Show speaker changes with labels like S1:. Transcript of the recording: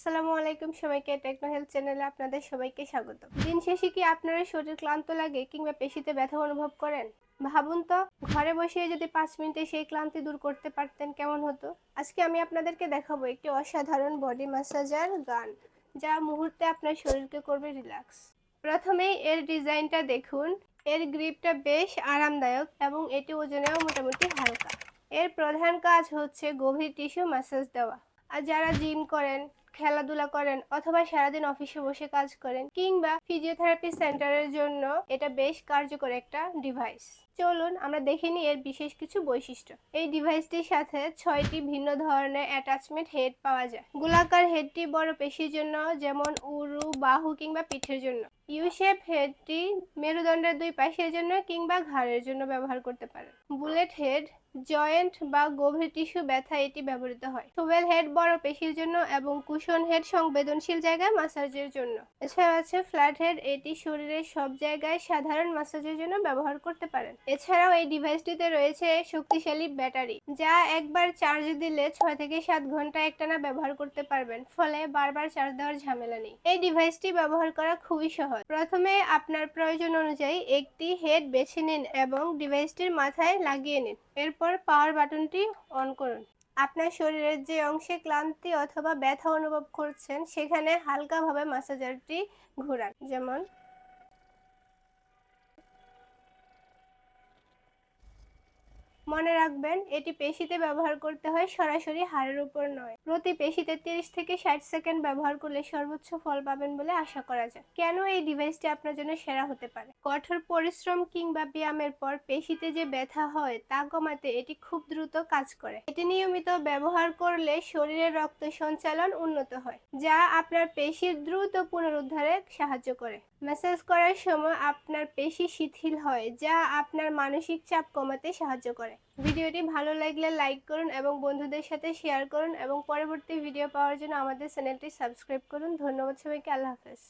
S1: আসসালামু আলাইকুম সবাইকে টেকনো হেলথ চ্যানেলে আপনাদের সবাইকে স্বাগত। দিন শেষে কি আপনারা শরীর ক্লান্ত লাগে কিংবা পেশিতে ব্যথা অনুভব করেন? ভাবুন তো, ঘরে বসে যদি পাঁচ মিনিটে সেই ক্লান্তি দূর করতে পারতেন কেমন হতো? আজকে আমি আপনাদেরকে দেখাবো একটি অসাধারণ বডি ম্যাসাজার গান, যা মুহূর্তে আপনার শরীরকে করবে রিল্যাক্স প্রথমেই এর ডিজাইনটা দেখুন, এর গ্রিপটা বেশ আরামদায়ক এবং এটি ওজনেও মোটামুটি হালকা। এর প্রধান কাজ হচ্ছে গভীর টিস্যু ম্যাসাজ দেওয়া। আর যারা জিম করেন খেলাধুলা করেন অথবা সারাদিন অফিসে বসে কাজ করেন কিংবা ফিজিওথেরাপি সেন্টারের জন্য এটা বেশ কার্যকর একটা ডিভাইস চলুন আমরা দেখে নিই এর বিশেষ কিছু বৈশিষ্ট্য। এই ডিভাইসটির সাথে ছয়টি ভিন্ন ধরনের অ্যাটাচমেন্ট হেড পাওয়া যায়। গোলাকার হেডটি বড় পেশির জন্য, যেমন উরু, বাহু কিংবা পিঠের জন্য। ইউ শেপ হেডটি মেরুদণ্ডের দুই পাশের জন্য কিংবা ঘাড়ের জন্য ব্যবহার করতে পারেন। বুলেট হেড জয়েন্ট বা গভীর টিস্যু ব্যথা এটি ব্যবহৃত হয়। টুবেল হেড বড় পেশির জন্য এবং কুশন হেড সংবেদনশীল জায়গায় মাসাজের জন্য। এছাড়া আছে ফ্ল্যাট হেড এটি শরীরের সব জায়গায় সাধারণ মাসাজের জন্য ব্যবহার করতে পারেন। এছাড়াও এই ডিভাইসটিতে রয়েছে শক্তিশালী ব্যাটারি, যা একবার চার্জ দিলে ছয় থেকে সাত ঘণ্টা একটানা ব্যবহার করতে পারবেন, ফলে বারবার চার্জ দেওয়ার ঝামেলা নেই। এই ডিভাইসটি ব্যবহার করা খুবই সহজ। প্রথমে আপনার প্রয়োজন অনুযায়ী একটি হেড বেছে নিন এবং ডিভাইসটির মাথায় লাগিয়ে নিন। এরপর পাওয়ার বাটনটি অন করুন। আপনার শরীরের যে অংশে ক্লান্তি অথবা ব্যথা অনুভব করছেন সেখানে হালকাভাবে ম্যাসাজারটি ঘোরান। যেমন মনে রাখবেন, এটি পেশিতে ব্যবহার করতে হয় সরাসরি হাড়ের উপর নয়। প্রতি পেশিতে তিরিশ থেকে ষাট সেকেন্ড ব্যবহার করলে সর্বোচ্চ ফল পাবেন বলে আশা করা যায়। কেন এই ডিভাইসটি আপনার জন্য সেরা হতে পারে? কঠোর পরিশ্রম কিংবা ব্যায়ামের পর পেশিতে যে ব্যথা হয় তা কমাতে এটি খুব দ্রুত কাজ করে। এটি নিয়মিত ব্যবহার করলে শরীরের রক্ত সঞ্চালন উন্নত হয়, যা আপনার পেশির দ্রুত পুনরুদ্ধারে সাহায্য করে। ম্যাসাজ করার সময় আপনার পেশি শিথিল হয়, যা আপনার মানসিক চাপ কমাতে সাহায্য করে। ভিডিওটি ভালো লাগলে লাইক করুন এবং বন্ধুদের সাথে শেয়ার করুন এবং পরবর্তী ভিডিও পাওয়ার জন্য আমাদের চ্যানেলটি সাবস্ক্রাইব করুন। ধন্যবাদ সবাইকে, আল্লাহ হাফেজ।